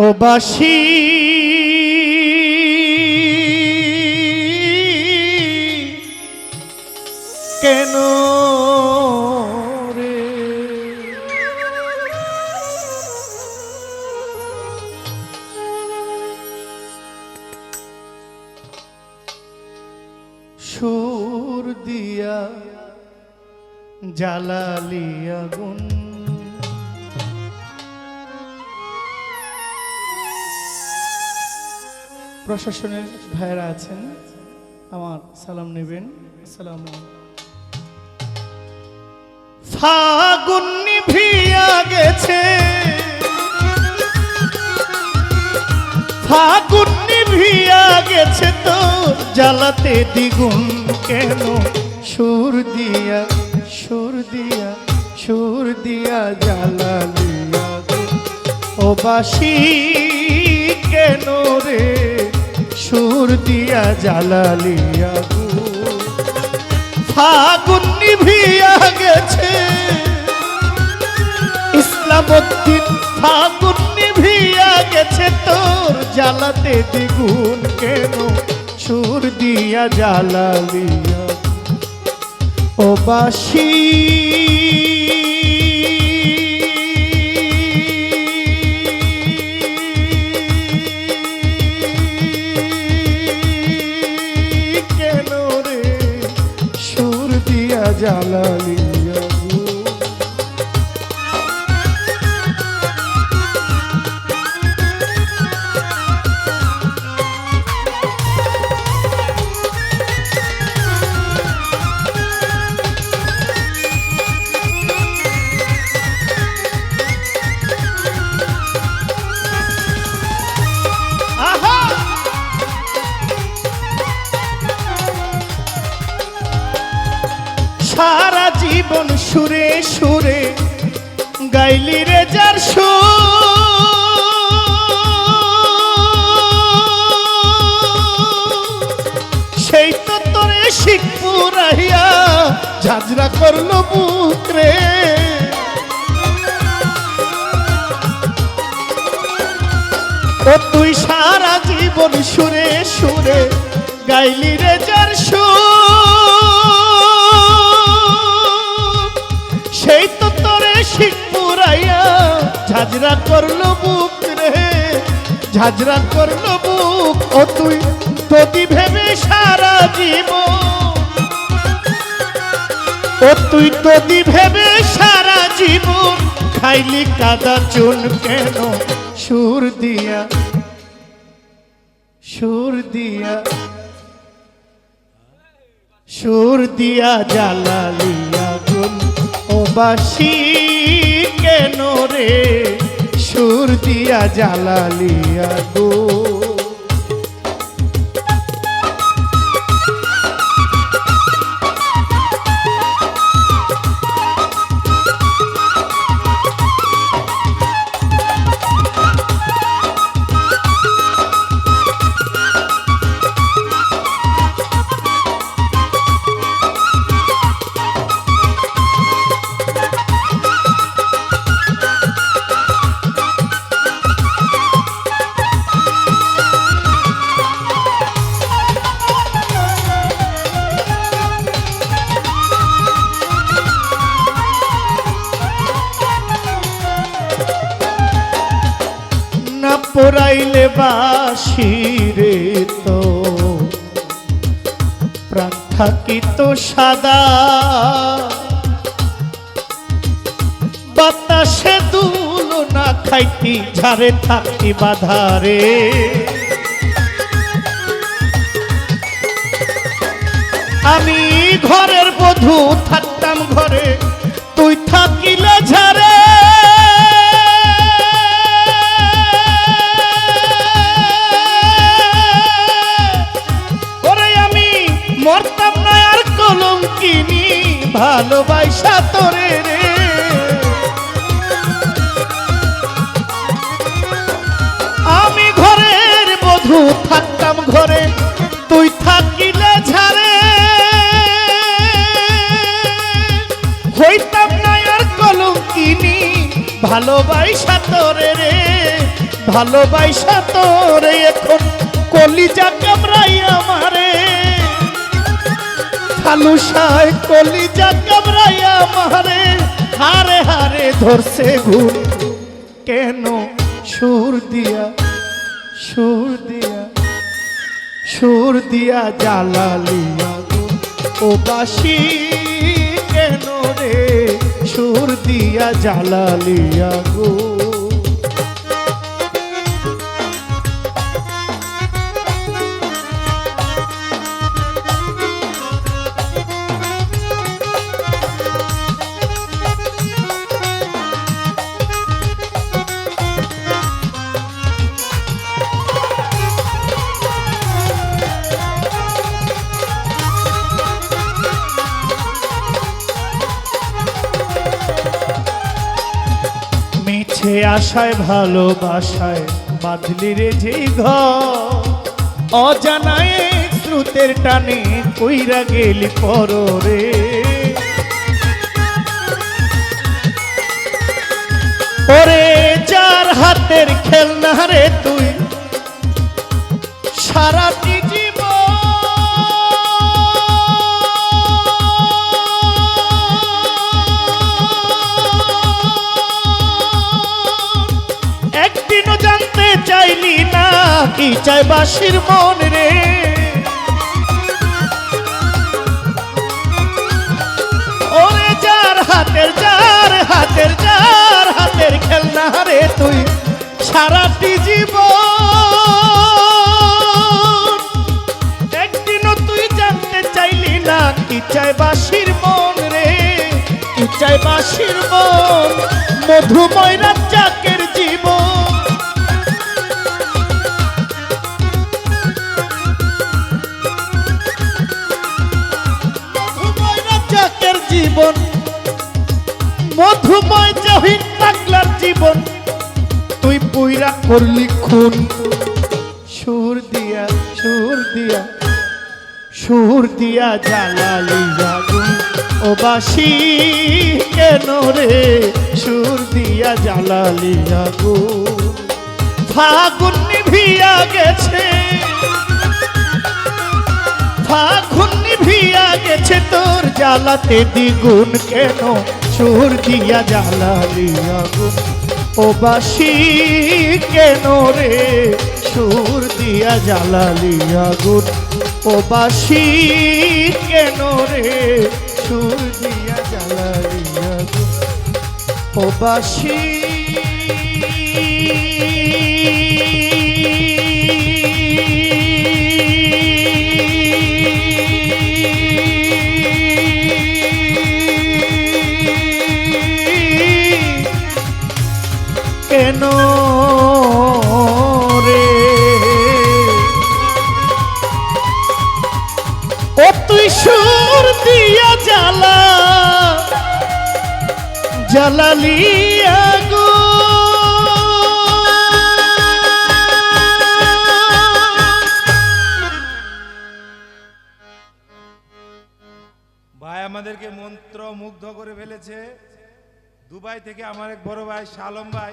ও কেন রে? সুর দিয়া জ্বালালি আগুন। প্রশাসনের ভাইয়েরা আছেন, আমার সালাম নেবেন। সালাম ফাগুন নিভিয়া গেছে। ফাগুন নিভিয়া গেছে তো, জ্বালাতে দ্বিগুণ কেন? সুর দিয়া সুর দিয়া সুর দিয়া জ্বালালিয়া। ও বাসি কেন রে? সুর দিয়া জ্বালালিয়া গো ফাগুন নিভিয়া গেছে। ইসলামউদ্দিন, ফাগুন নিভিয়া গেছে তোর জ্বালাতে দ্বিগুণ কেন? সুর দিয়া জ্বালালিয়া ও বাসি দিয়া সুরে গাইলি রে যার। সেই তো তোরে শিখপুর আহিয়া ঝাঁঝরা করল বুক রে ও তুই সারা জীবন সুরে সুরে গাইলি রে যার সুর। ঝাঁঝরা করল বুক রে, ঝাঁঝরা করল বুক। ও তুই তোদি ভেবে সারা জীবন? ও তুই তোদি ভেবে সারা জীবন? খাইলি কাদা চুন কেন? সুর দিয়া সুর দিয়া সুর দিয়া জ্বালালিয়া গুন ও বাসি কেন রে? সুর দিয়া জ্বালালিয়া গো পোড়াইলে বাসি রে তো। প্রাণ থাকিত সাদা? বাতাসে দুল না খাইতি, ঝাড়ে থাকি বাধারে আমি ঘরের বধূ, থাকতাম ঘরে, তুই থাকিলে ঝাড়ে। ভালোবাসা তোরে রে। আমি ঘরের বধূ থাকতাম ঘরে, তুই থাকিলে ঝাড়ে হইতাম না আর কলম কিনি ভালোবাসা তোরে রে। ভালোবাসা তোরে এখন কলিজা কামড়াই আমারে খালুসায় কলিজা কামড়াই আমারে হারে হারে ধরছে ঘুর কেন সুর দিয়া সুর দিয়া সুর দিয়া জ্বালালিয়া ও বাসি, কেন রে সুর দিয়া জ্বালালিয়া গো মিছে আশায়, ভালোবাসায়, বাঁধলি রে যে ঘর। অজানায় স্রোতের টানে কইরা গেলি পর রে ওরে যার হাতের খেলনা রে তুই সারাটি কি চাই বাসির মন রে? ওরে যার হাতের যার হাতের যার হাতের খেলনা রে তুই সারাটি জীবন। একদিনও তুই জানতে চাইলি না কি চাই বাসির মন রে? কি চাই বাসির মন? মধুময় রাজ্জাকের জীবন জীবন। মধুময় জহিন পাগলার জীবন। তুই পুইরা করলি খুন। সুর দিয়া সুর দিয়া সুর দিয়া জ্বালালি আগুন। ও বাসি, কেন রে? সুর দিয়া জ্বালালি আগুন। ফাগুন নিভিয়া গেছে। ফাগুন নিভিয়া গেছে তোর জ্বালাতে দ্বিগুণ কেন? সুর দিয়া জ্বালালি আগুন ও বাসি, কেন রে? সুর দিয়া জ্বালালি আগুন ও বাসি, কেন রে? সুর দিয়া জ্বালালি আগুন ও বাসি কেন রে? ও তুই সুর দিয়া জ্বালা জ্বালালিয়া গো ভাই আমাদেরকে মন্ত্র মুগ্ধ করে ফেলেছে। দুবাই থেকে আমার এক বড় ভাই শালম ভাই